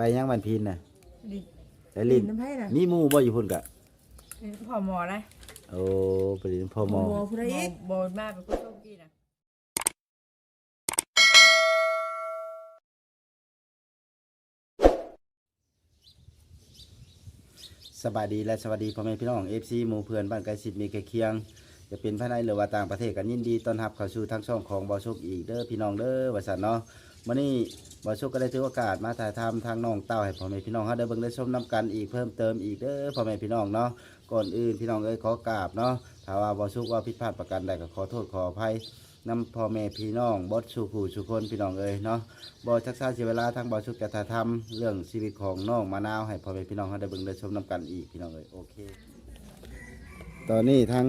ไปยังวันพินน่ะดิไปลินน้ำไผ่น่ะมีหมู่บ่อยู่พุ่นกะ นี่พ่อหมอเลยโอ้ไปลินพ่อหมอโอ้ผู้ใดอีกบอลมากเป็นคนโชคดีนะสบายดีและสวัสดีพ่อแม่พี่น้อง FC หมู่เพื่อนบ้านไกลสิทธิ์มีไกลเคียง จะเป็นภายในหรือว่าต่างประเทศกันยินดีต้อนรับเข้าสู่ทางช่องของบอสุกอีกเด้อพี่น้องเด้อว่าซั่นเนาะ มื้อนี้บอสุกก็ได้ถือโอกาสมาถ่ายทำทางน้องเต้าให้พ่อแม่พี่น้องเฮาได้เบิ่งได้ชมนํกันอีกเพิ่มเติมอีกเด้อพ่อแม่พี่น้องเนาะก่อนอื่นพี่น้องเอ้ยขอกราบเนาะถ้าว่าบอสุกว่าผิดพลาดประการใดก็ขอโทษขออภัยนำพ่อแม่พี่น้องบดสู่ผู้สู่คนพี่น้องเอ้ยเนาะบ่ชักช้าเสียเวลาทางบอสุกจะถ่ายทำเรื่องชีวิตของน้องมะนาวให้พ่อแม่พี่น้องเฮาได้เบิ่งได้ชมนํกันอีกพี่น้องเอ้ยโอเค ตอนนี้ทาง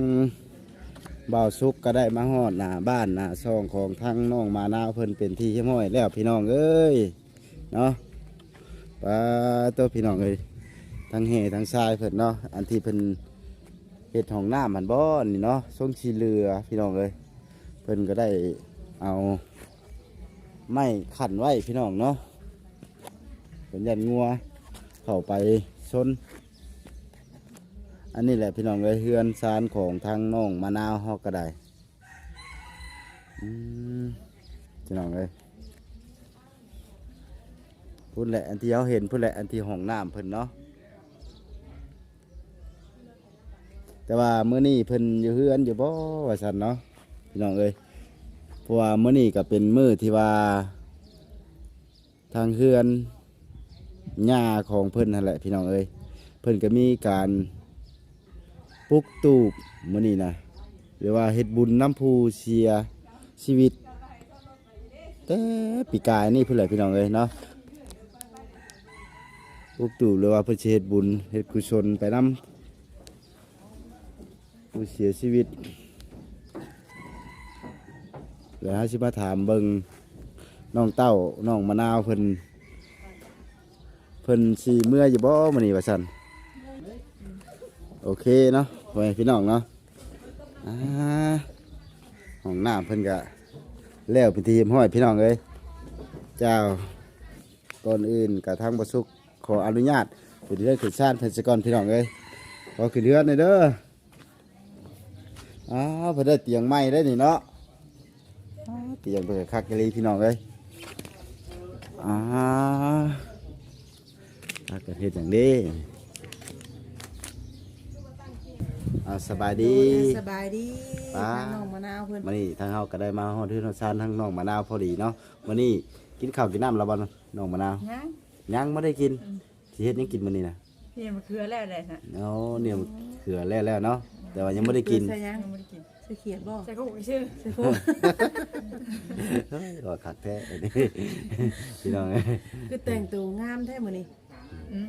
บ่าวซุกก็ได้มาฮอดหน้าบ้านหน้าช่องของทั้งน้องมานาวเพิ่นเป็นที่เรียบร้อยแล้วพี่น้องเอ้ยเนาะปลาตัวพี่น้องเอ้ยทั้งแห่ทั้งทรายเพิ่นเนาะอันที่เพิ่นเฮ็ดห้องน้ำมันบ่นี่เนาะทรงสีเรือพี่น้องเอ้ยเพิ่นก็ได้เอาไม้ขันไว้พี่น้องเนาะเพิ่นยันงัวเข้าไปชน อันนี้แหละพี่น้องเลยเฮือนซานของทางน้องมะนาวฮอกก็ไดพี่น้องเลยพูดแหละอันที่เขาเห็นพูดแหละอันที่ห้องน้ำเพิ่นเนาะแต่ว่าเมื่อนี้เพิ่นอยู่เฮือนอยู่บ่ว่าสันเนาะพี่น้องเอ้ยเพราะว่าเมื่อนี้ก็เป็นมือที่ว่า ทางเฮือนหญ้าของเพิ่นนั่นแหละพี่น้องเอ้ยเพิ่นก็มีการ ปลุกตูบมื้อนี้นะหรือว่าเฮ็ดบุญน้ำพูเสียชีวิตแต่ปีกายนี่เพื่อนแหละพี่น้องเอ้ยเนาะปลุกตูบหรือว่าเพื่อเฮ็ดบุญเฮ็ดกุศลไปน้ำผู้เสียชีวิตแล้วฮาสิมาถามเบิงน้องเต้าน้องมะนาวเพิ่นเพิ่นสิเมื่ออยู่บ่มื้อนี้ว่าซั่นโอเคเนาะ พ่อแม่พี่น้องเนาะอ่าห้องน้ำเพิ่นก็แล้วเป็นทีมห้อยพี่น้องเอ้ยเจ้าก่อนอื่นกับทางบสุกขออนุญาตขึ้นเรือนขึ้นชาติเพิ่นสกอนพี่น้องเอ้ยขอขึ้นเรือนหน่อยเด้ออ้าวเพิ่นได้เตียงใหม่ได้นี่เนาะอ้าวเตียงเพิ่นก็คักกะลีพี่น้องเอ้ยอ่าถ้ากิดเหตุอย่างนี้ อ่าสบายดีสบายดีป้า ทางน้องมะนาวเพิ่นวันนี้ทางเฮาก็ได้มาฮอดที่นซานทางน้องมะนาวพอดีเนาะวันนี้กินข้าวกินน้ำแล้วบ่น้องมะนาวยังยังไม่ได้กินสิเฮ็ดหยังกินมื้อนี้นะพี่มันคือแล้วแหละนะเนาะเนี่ยเขือแล้วแล้วเนาะแต่ว่ายังไม่ได้กินใส่หยังยังไม่ได้กินใส่เขียดบ่ใส่กุ๊กชื่อใส่โคกเฮ้ยก็คักแท้อันนี้พี่น้องเอ้ยคือแต่งตัวงามแท้มื้อนี้อืม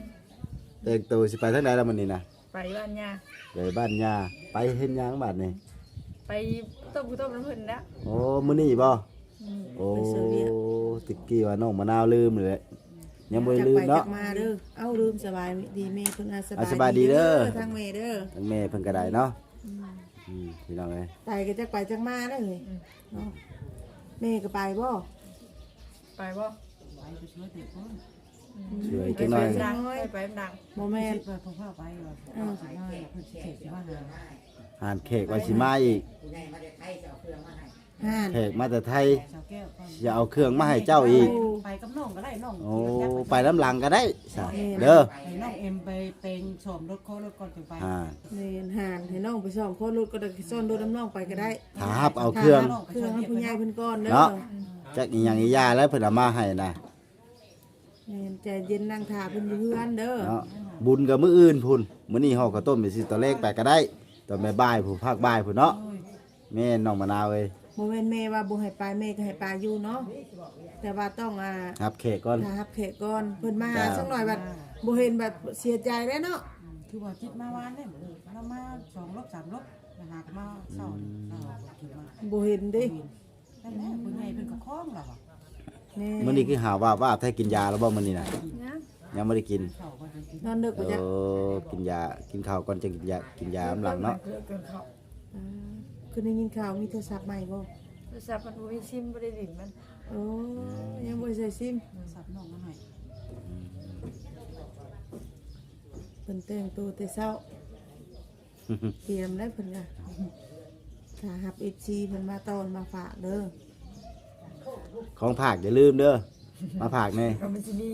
แต่งตัวสิไปทางใดล่ะมื้อนี้นะ ไปบ้านยาไปบ้านย่าไปเฮ็ดหยังบัดนี้ไปต้มกุต้มน้ำผึ้งแล้วโอ้มื้อนี้บ่อืมโอ้ติกกี้ว่าน้องมะนาวลืมเลยยังบ่ได้ลืมจัเนาะกไปจักมาเด้อเอ้าลืมสบายดีแม่เพิ่นอาสอะบายสบายดีเด้อ ทางแม่เด้อทั้งแม่เพิ่นก็ได้เนาะอืมพี่น้องเอ้ยไปก็จักไปจักมาเด้อเฮ้ยเนาะแม่ก็ไปบ่ไปบ่ ช่วยไปจังหน่อย ดังไปไปดังบ่แม่นเปิดพ่อไปว่าเอาสายน้อยเพิ่นสิเสร็จสิว่าหาหานเค้กว่าสิมาอีกห่านเค้กมาแต่ไทยสาวแก้วก็อย่าเอาเครื่องมาให้เจ้าอีก ไปกับน้องก็ได้น้องโอ้ไปน้ำหลังก็ได้ซะเด้อให้น้องเอ็มไปเป็นชมรถโครถก่อนจึงไปอ่าแม่นห่านให้น้องไปซ่อมโคตรรถก็ได้ซ่อนรถน้ำน้องไปก็ได้ถ้าหับเอาเครื่องเครื่องให้ผู้ใหญ่เพิ่นก่อนเด้อเนาะจักอีหยังอียาแล้วเพิ่นเอามาให้นะ แม่นใจเย็นนั่งท่าเพิ่นอยู่เฮือนเด้อเนาะบุญกับมื้ออื่นพุ่นมื้อนี้เฮาก็ต้มไปสิตอนแรกไปก็ได้ตอนบ่ายๆผู้ภาคบ่ายพุ่นเนาะแม่น้องมะนาวเอ้ยบ่แม่นแม่ว่าบ่ให้ไปแม่ก็ให้ไปอยู่เนาะแต่ว่าต้องอ่ารับเค้กก่อน ถ้ารับแขกก่อนเพิ่นมาหาจ้า สักหน่อยบัดบ่เห็นบัดเสียใจแล้วเนาะคือว่าคิดมาวานได้เรามาสองรบสามรบนะฮะก็มาเศร้าเศร้าคิดว่าบ่เห็นเด้ นั่นแหละผู้ใหญ่เพิ่นก็คล้องเราแม่ มื้อนี้คือหาว่าว่าถ้ากินยาแล้วบ่มื้อนี้น่ะยังยังไม่ได้กินเศร้าก็จะกินนอนดึกเอบ่จ๊ะอกินยากินข้าวก่อนจะกินยากินยาน้ำหลังเนาะเกินเกินเขาอ่าคือได้ยินข่าวมีโทรศัพท์ใหม่บ่โทรศัพท์มันบ่มีซิมบ่ได้ดินมันโอ้ยังบ่ได้ใส่ซิมสับน้องมาหน่อยอพิ่นแต่งตัวแต่เช้า เตรียมได้เพิ่นก็ถ้ารับ FC เพิ่นมาตอนมาฝากเด้อ ของผากอย่าลืมเด้อมาผากแน่ก็มันสิมี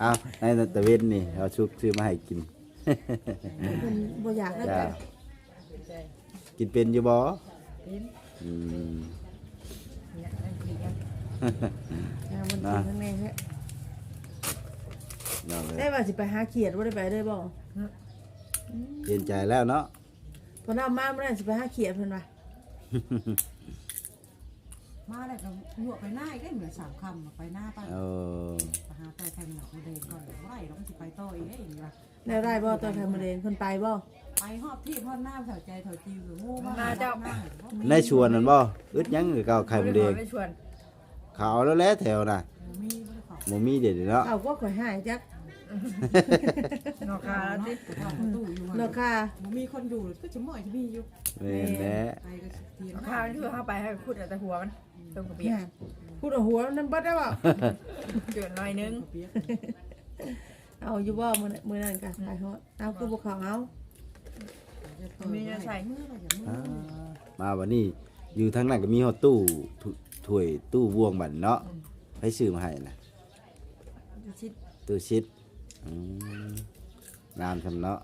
เอาในตะเวนนี่เอาชุบซื้อมาให้กินเพิ่นบ่อยากได้จ้า แต่กินเป็นอยู่บ่กินอืมเนี่ยอันนี้ยังงานมันนะกินข้างในแท้น้องเลยได้ว่าสิไปหาเขียดบ่ได้ไปเด้อบ่เย็นใจแล้วเนาะ เพนเอามาเมื่อนั้นสิไปหาเขียดเพิ่นว่า มาแล้วก็หยวกไปหน้าอีกได้เหมือนสามคำไปหน้าไปเออไปหาแต่แทงหนักเดินก่อนไหวเราก็สิไปต่ออีกได้อีกละได้ได้บ่ตอนทำมะเร็งเพิ่นไปบ่ไปหอบที่พ่อหน้าแถวใจแถวจิวหรืองูในชวนนั่นบ่อึดหยังคือเก่าไข่มดแดงไม่ชวนขาวแล้วแหละแถวน่ะมีไม่ได้ขอบ่มีเด็ดเนาะเอาก็ข่อยหายจักนอกคาติเข้าตู้อยู่ราคามีคนอยู่ก็จะม่อยจะมีอยู่แม่นแหละไปก็เทียนนอกคามันคือเข้าไปให้ขุดเอาแต่หัวมัน ตรงกระเบียเนี่ยพูดเอาหัวนั่นบ่ได้บ่เกินหน่อยนึงเปียกเอาอยู่บ่มื้อนั้นมื้อนั้นก็ขายฮอดเอาคือบ่เขาเอาเมื่อไหร่เมื่อไหร่อ่ามาวันนี้อยู่ทางนั้นก็มีฮอดตู้ถ้วยถ้วยตู้บวงบัดเนาะให้ซื้อมาให้น่ะชิดตู้ชิดอืมงามซำเนาะ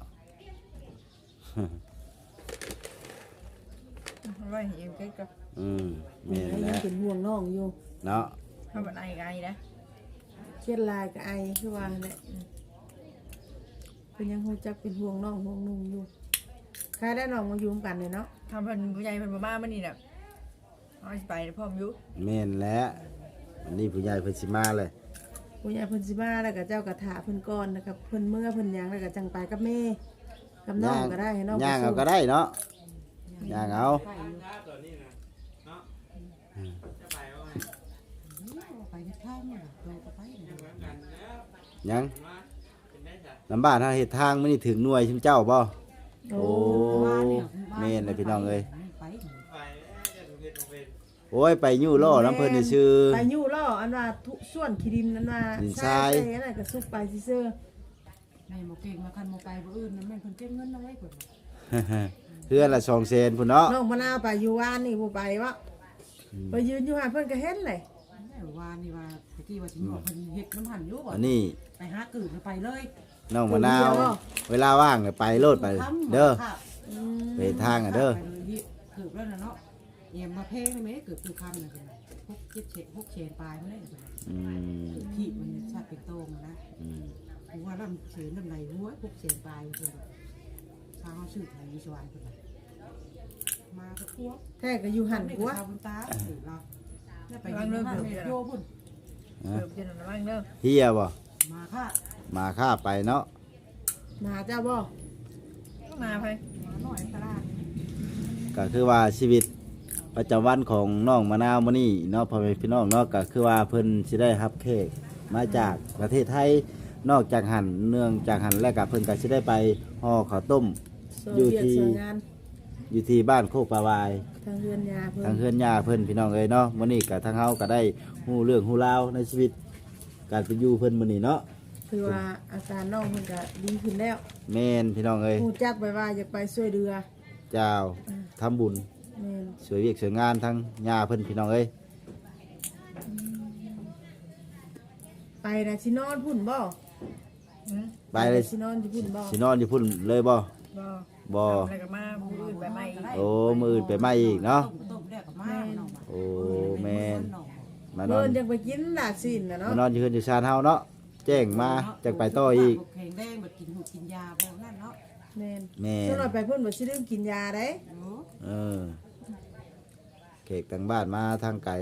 ไว้เองก็กับ อืมแม่นยัแหละงเป็นห่วงน้องอยู่ เนาะทำแบบไหนไงนะเครียดลายกับไอคือว่าแหละเพิ่นยังฮู้จักเป็นห่วงน้องห่วงนุ่งอยู่ใครได้น้องมาอยู่กันเนี่ยเนาะทำเพิ่นผู้ใหญ่เพิ่นมาบ้านมันนี่น่ะเอาสิไปพร้อมอยู่แม่นแล้ววันนี้ผู้ใหญ่เพิ่นสิมาเลยผู้ใหญ่เพิ่นสิมาแล้วก็เจ้ากระถาเพิ่นก่อนแล้วก็เพิ่นเมื่อเพิ่นหยังแล้วก็จังไปกับแม่กับน้องก็ได้ให้น้องย่างไปเอาส่งก็ได้เนาะย่างเอา ไป ที่ท่าเนี่ยตัวก็ไปยังลำบากถ้าเฮ็ดทางมันนี่ถึงหน่วยชิมเจ้าบ่โอ้แม่นเลยพี่น้องเอ้ยไปโอ้ยไปยู่ล่อน้ำเพิ่นนี่ชื่อไปอยู่ล่ออันว่าทุส่วนขี้ดินนั้นว่าดินทรายใส่อันนั้นก็สุกไปซื่อแม่โมเก่งมาคันโมไปบ่อื่นแม่คนเก็บเงินเอาไว้ก่อนเพื่อนละ2เซนพุ่นเนาะๆน้องมะนาวไปอยู่วานนี่บ่ไปวะไปยืนอยู่หาเพิ่นก็เห็นเลยแม่ วานนี่ว่าตะกี้ว่าสิบอกเพิ่นเฮ็ดน้ำหันอยู่บ่อันนี้ไปหากืดไปเลยน้องมะนาว เวลาว่างก็ไปโลดไป เด้ออืมไปทางอะเด้อเกือบแล้วนะเนาะเยี่ยมมาเพลงได้ไหมเกือบคือคำนะคุณพวกเจ็ดเฉดพวกเชนปลายมาเลยอืมขีดมันชาติเป็นโตมานะอืมกูว่าลำเสือลำไหนหัวพวกเชนปลายคุณชาวสืบไทยวิศวะคุณมาก็พวกแท้ก็อยู่หันนี่กัก็วชาวบุญตาสืบเราเนี่ย ไปยิงบ้านเนี่ยโยบุญเกือบจะนอนบ้างเด้อเฮียบ่มาค่ะมาค่าไปเนาะมาเจ้าบ่มาไปมาหน่อยตลาดก็คือว่าชีวิตประจำวันของน้องมะนาวมื้อนี้เนาะพ่อแม่พี่น้องเนาะก็คือว่าเพิ่นสิได้รับเค้กมาจากประเทศไทยนอกจากหันเนื่องจากหันแล้วก็เพิ่นก็สิได้ไปห่อข้าวต้มโซอยู่เวียตที่เสืองาน อยู่ที่บ้านโคกปลาวาย ทางเรือนยาเพิ่นทางเฮือนย่าเพิ่นพี่น้องเอ้ยเนาะมื้อนี้ก็ทางเฮาก็ได้ฮู้เรื่องฮู้ราวในชีวิต การเป็นอยู่เพิ่นมื้อนี้เนาะคือว่าอาการน้องเพิ่นก็ดีขึ้นแล้วแม่นพี่น้องเอ้ยฮู้จักไปว่าอยากไปช่วยเรือเจ้าทำบุญแม่นสวยเวียกสวยงานทั้งย่าเพิ่นพี่น้องเอ้ยไปนะสินอนพุ่นบ่อืมไปเลยสินอนอยู่พุ่นบ่สินอนอยู่พุ่นเลยบ่บ่ บ่อะไรก็มาผู้อื่นไปไม่อีกโอ้มืออื่นไปใหม่อีกเนาะต้มต้มแดกกับมาเนาะโอ้แม่นมานอเพิ่นนจังไปกินดาดสินน่ะเนาะมานอนอยู่เฮือนอยู่ชานเฮาเนาะแจ้งมาจักไปต่ออีกแข็งแดงแบบกินหูกินยาพวกนั้นเนาะแม่นแม่ส่วนเราไปเพิ่นบ่สิลืมกินยาเด้โอ้เออเขกทางบ้านมาทางไกล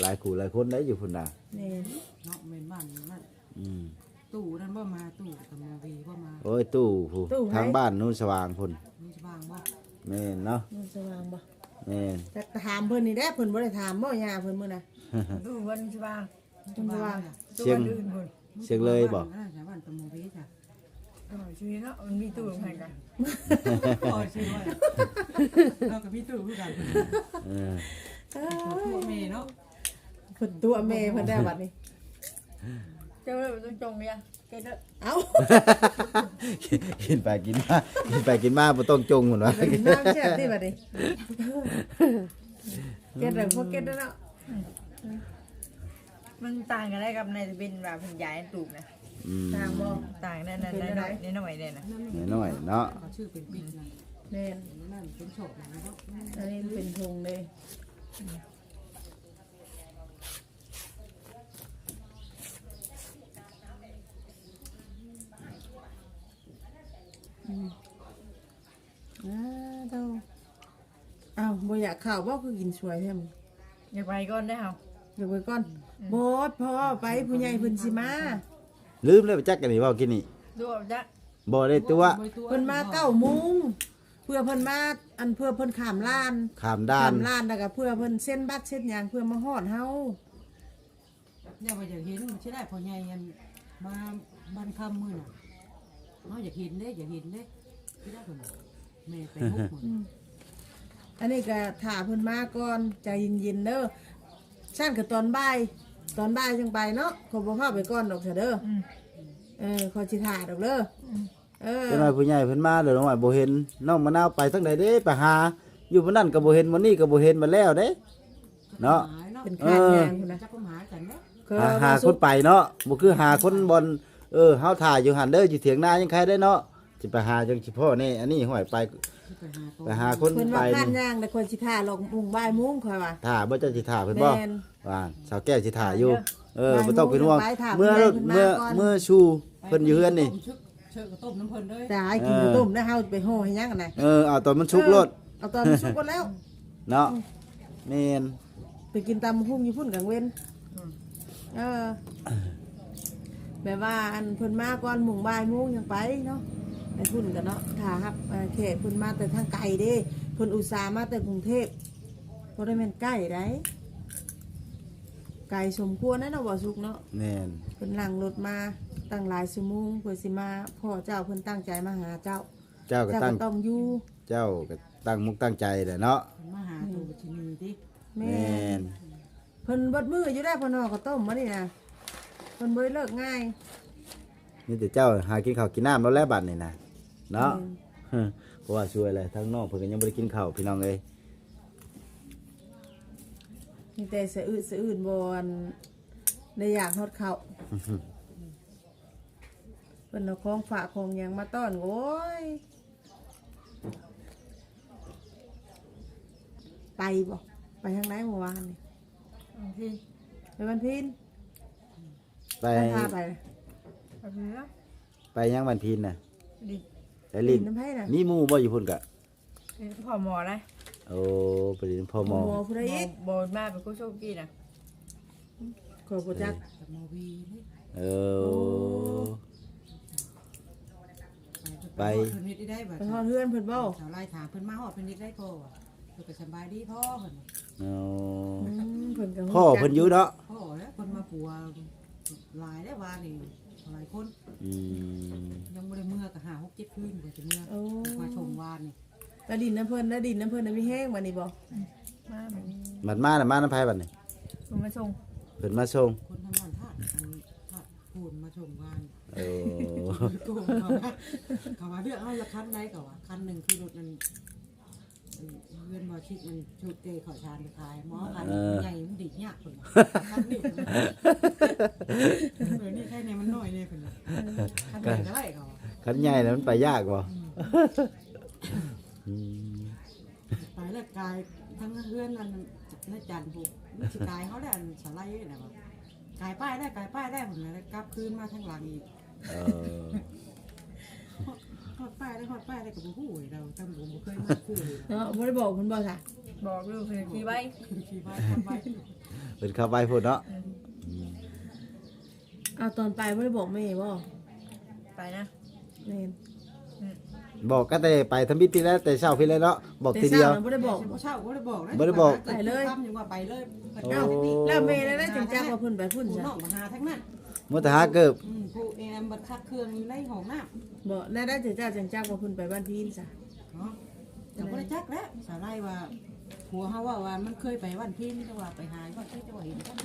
หลายคู่หลายคนได้อยู่พุ่นน่ะแม่นเนาะเมนบ้านนั่นอืมตู้นั่นว่ามาตู้กับมาวีว่ามาโอ้ยตู้ผู้ทางบ้านนู่นสว่างพุ่น มีจะบางว่าแม่นเนาะมันสว่างบ่แม่นจักถามเพิ่นนี่แหละเพิ่นบ่ได้ถามบ่ยาเพิ่นมื้อน่ะดูวันใช่ป่ะมันสว่างดูวันอื่นคนเสียงเลยบ่แต่บ้านตะมูวีจ้ะอ๋อชีวิตเนาะมันมีตู้ลงให้กันโอ้ยช่วยเรากับพี่ตู้คือกันเออตัวเมย์เนาะเพิ่นตัวแม่เพิ่นได้บัดนี้เจ้าเลยต้องจงเนี่ย เกดเด้อเอ้ากินไปกินมากินไปกินมาบ่ต้องจงหมดวะไปกินน้ำแช่บดิบัดนี้เก็ดเด้อพวกเก็ดเด้อเนาะมันต่างกันได้กับในจะเป็นแบบผนยายตูบนะอืมทางบ่ต่างนั่นนั่นนั่นน้อยนั่นน้อยเนี่ยนะน้อยๆเนาะเขาชื่อเป็นปิ๊กนะแม่นนั่นเป็นโฉดนะเนาะอันนี้เป็นธงเลยอืมอ้าวเด้อ อ้าวบ่อยากข่าวบ่คือกินสวยแท้มอยากไปก่อนได้เหรอเดี๋ยวไปก่อนบอสพ่อไปผู้ใหญ่เพิ่นสิมาลืมเลยไปจักกันนี่เว้ากินนี่ดูเอาจ้ะบ่ได้ตัวเพิ่นมาเก้าโมงเพื่อเพิ่นมาอันเพื่อเพิ่นขามล้านขามด้าขานมล้านแล้วก็เพื่อเพิ่นเส้นบัตรเส้นหยังเพื่อมาฮอดเฮาเนี่ยว่าอยากเห็นใช่ได้พอใหญ่ยันมาบ้านคำมือน่ะเขาอยากเห็นเด้อยากเห็นเด้ที่ได้คนน่ะแม่ไปทุกมือ อันนี้ก็ถ่าเพิ่นมาก่อนใจเย็นๆเด้อชั้นก็ตอนบ่ายตอนบ่ายจังไปเนาะขอบ่พาไปก่อนดอกเถอะเด้ออืมเออขอสิถ่าดอกเด้ออเออเป็นว่าผู้ใหญ่เพิ่นมาเด้อน้องอ้อยบ่เห็นน้องมะนาวไปทั้งใดเด้ไปหา อยู่บ่นั่นก็บ่เห็นบ่นี่ก็บ่เห็นมาแล้วเด้ เนาะหายเนาะเป็นขาดยางพุ่นนะจักก็หายกันเนาะคือหาหาบ่คสุนไปเนาะบ่คือหาคนบอนเออเฮาถ่ายอยู่หันเด้ออยู่เถียงนายังใครได้เนาะ สิไปหาจังสิพ่อนี่อันนี้ห้อยไปไปหาตัวไปหาคนเพิ่นไปว่าขาดนี่ยางแต่คนสิถ่าลงมุงบ่ายโมงค่อยว่า ถ่าบ่เจ้าสิถ่าเพิ่นบ่แม่นว่าสาวแก้วสิถ่าอยู่ เออบ่ายบ่ต้องเป็นห่วงโมงไปถ่าเมื่อเพิ่นได้เมื่อเพิ่นมาก่อนเมื่อชูเพิ่นอยู่เฮือนนี่ต้มชึกเชิญกระต้มน้ำเพิ่นเลยแต่ให้กินข้าวต้มนะเฮาไปห่อให้ยังกันนะเออเอาตอนมันชุกรถเอาตอนมันสุกก่อนแล้ว เนาะแม่นไปกินตำหุ้งอยู่พุ่นกลางเว้นเออแบบว่าอันเพิ่นมาก่อนหมุ่งบ่ายโมงยังไปเนาะ ไปพุ่นกันเนาะถ้าครับเอ่อเขตเพิ่นมาแต่ทางไกลเด้เพิ่นอุตส่าห์มาแต่กรุงเทพบ่ได้แม่นใกล้ได้ไกลสมควรนะเนาะบ่สุกเนาะแม่นเพิ่นนั่งรถมาตั้งหลายชั่วโมงเพื่อสิมาพ่อเจ้าเพิ่นตั้งใจมาหาเจ้าเจ้าก็เจ้าตั้ก็งต้องอยู่เจ้าก็ตั้งมุกตั้งใจแหละเนาะเพิ่นมาหาตัวบัญชีนี้ดิแม่แม่นเพิ่นเบดมืออยู่ได้เพิ่นห่อข้าวต้มมานี่นะเพิ่นบ่ได้เลิกง่าย นี่แต่เจ้าหากินข้าวกินน้ำแล้วแลบัดนี่นะ เนาะเพราะว่าช่วยอะไรทั้งนอกเพิ่นก็ยังบ่ได้กินข้าวพี่น้องเอ้ยมีแต่สะอื้นสะอื้นบ่อันได้อยากฮอดข้าวเพิ่นเอาของฝากของหยังมาต้อนโอ้ยไปบ่ไปทางไหนเมื่อวานนี่บางทีไปวันพินไปไปพาไป แบบนี้นะไปยังวันพีนน่ะดิ ไปลินน้ำไผ่น่ะมีหมู่บ่อยู่พุ่นกะนี่พอหมอนะโอ้ไปลินพ่อหมอหมอผู้ใดอีกบอลมาเป็นผู้โชคดีนะขอบ่จักกับโมวีนี่เออไปเพิ่นเฮ็ดได้บัดไปฮอดเฮือนเพิ่นบ่สาวไล่ถามเพิ่นมาฮอดเพิ่นเฮ็ดได้พ่อว่ะเพิ่นก็สบายดีพ่อเพิ่นเอาอืมเพิ่นก็ฮู้พ่อจักเพิ่นอยู่เนาะพ่อแล้วเพิ่นมาปัวหลายได้วว่านี่ หลายคนอืมยังบ่ได้เมื่อก็หา6 7คืนกว่าจะเมื่อโอ้ มาชมวานนี่แล้วดินน้ำเพิ่นแล้วดินน้ำเพิ่นน่ะมีแห้งวันนี้บ่มาแบบนี้บัดมาน่ะมาน้ำไผบัดนี่คุณมาส่งเพิ่นมาส่งคนทำงานทาสอันทาสพูนมาชมวานเออโกงเขาว่าเขาว่าเรื่องเอาละคันใดก็ว่าคันหนึงคือรถมัน เงินบ่ชิดมันชุดเตะเขาชานไปขายหมอคันใหญ่มันดิยากเพิ่นคันนี้เออนี่แค่นี้มันน้อยเลยเพิ่นคันใหญ่ก็ได้เขาคันใหญ่น่ะมันไปยากบ่อืมไปแล้วกายทั้งเพื่อนนั่นนั่นจันทร์บุกสิกายเขาได้อันสไลด์นะว่ากายป้ายได้กายป้ายได้ผมเลยกลับคืนมาทางหลังอีก เออฮอดป้ายได้ฮอดป้ายได้กับผู้หูเราทั้งผมบ่เคยมาคู่เลยเนาะบ่ได้บอกเพิ่นบ่จ้ะบอกลูกคือขี่ไว้ขี่บ้านทำบ้านเพิ่นเข้าไปพุ่นเนาะเอาตอนไปบ่ได้บอกแม่บ่ไปนะแม่นบอกก็แต่ไปทำบิดพี่แล้วแต่เช้าพี่แล้วเนาะบอกแต่ทีเดียวช้าน่ะบ่ได้บอกบ่เช่าบ่ได้บอกบ่ได้บอกไปเลยยังว่าไปเลยโอ้เอ้าแล้วแม่ได้จังจักว่าเพิ่นไปพุ่นผู้จ้ะน้องมาหาทั้งนั้น มุตหาเกิบอืมผู้แอมบัดคักเครื่องในห้องน้ำบ่ได้ได้จังจักจังจักว่าเพิ่นไปบ้านพีนจ้ะเนาะแต่บ่ได้จักแล้วสาไลว่าผัวเฮาว่าว่ามันเคยไปวันพินแต่ว่าไปหายว่าเคยจะว่าเห็นกัน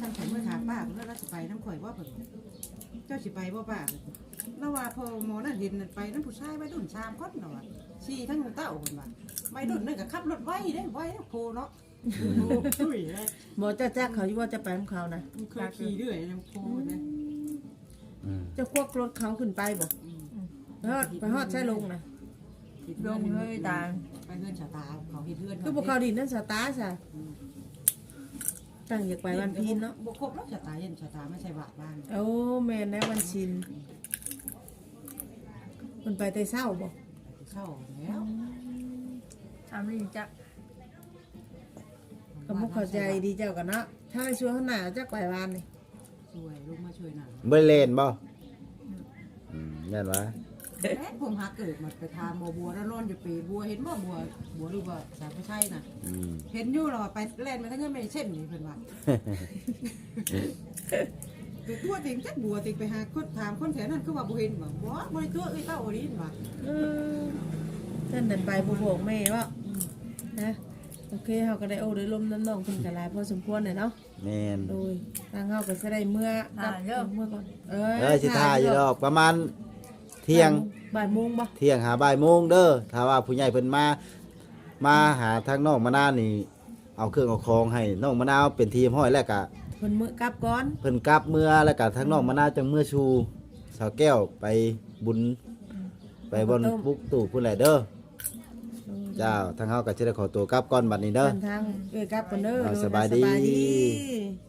ท่านข่อยเมื่อถามป้าเมื่อเราสิไปน้ำข่อยว่าเพิ่นเจ้าสิไปบ่ป้าแล้วว่าพอหมอนั่นเห็นนั่นไปนั่นผู้ชายไปดุนชามคนเนาะว่าชี้ทั้งเต้าเพิ่นว่าไม่ดุนนั่นก็ขับรถไว้เด้ไว้เด้อโคเนาะโอ้ดุยเลยบ่จะแจ๊กเขาอยู่ว่าจะไปของเขานะมันเคยขี่เรื่อยนะโคนะอืมจะควบรถเขาขึ้นไปบ่ไปฮอดไปฮอดใช่ลงนะลงเลยตาไปเฮือนชะตาเขาเฮ็ดเฮือนคือบ่เขาดินนั่นสตาร์ซะตั้งอยากไปวันพีนเนาะบ่ครบแล้วชะตาเย็นชะตาไม่ใช่บาทบ้านโอ้แม่นนะวันชินมันไปแต่เศร้าบ่เศร้าแล้วทำนี่จะ ก็บ่เข้าใจดีเจ้ากันเนาะถ้าไปช่วยข้างหน้าจักไปวานนี่ช่วยลูกมาช่วยหน่อยบ่ได้เล่นบ่อืมแม่นวะแม่ผมหาเกิดมาไปทานบัวบัวแล้วนอนอยู่ปีบัวเห็นบ่บัวบัวหรือว่าสาวผู้ชายน่ะ อืม เห็นอยู่หรอไปแล่นมาทั้งเงินไม่เช่นนี่เพิ่นว่าไปตัวติงจักบัวติงไปหาคนถามคนแถวนั้นคือว่าบ่เห็นบ่บ่บ่ได้ตัวเอ้ยเต้าอีนี่ว่าเออท่านเดินไปบ่บอกแม่ว่านะ โอเคเฮาก็ได้โอ้ได้ลมน้ำน้องเพิ่นก็หลายพอสมควรเลยเนาะแม่นโดยทางเฮาก็สิได้เมื่อกลับเมื่อก่อนเออเอ้ยสิท่าอยู่ดอกประมาณเที่ยงบ่ายโมงบ่เที่ยงหาบ่ายโมงเด้อถ้าว่าผู้ใหญ่เพิ่นมา มาหาทางน้องมะนาวนี่ เอาเครื่องเอาของให้น้องมะนาวเป็นทีมห้อยแล้วก็เพิ่นมื้อกลับก่อนเพิ่นกลับเมื่อแล้วก็ทางน้องมะนาวจังเมื่อชูสาวแก้วไปบุญไปบนปุกตู่พุ่นแหละเด้อ เจ้าทางเฮาก็สิได้ขอตัวกลับก่อนบัดนี้เด้อเดินทางเอ้ยกลับก่อนเด้อเอาโดยสบายดี สบายดี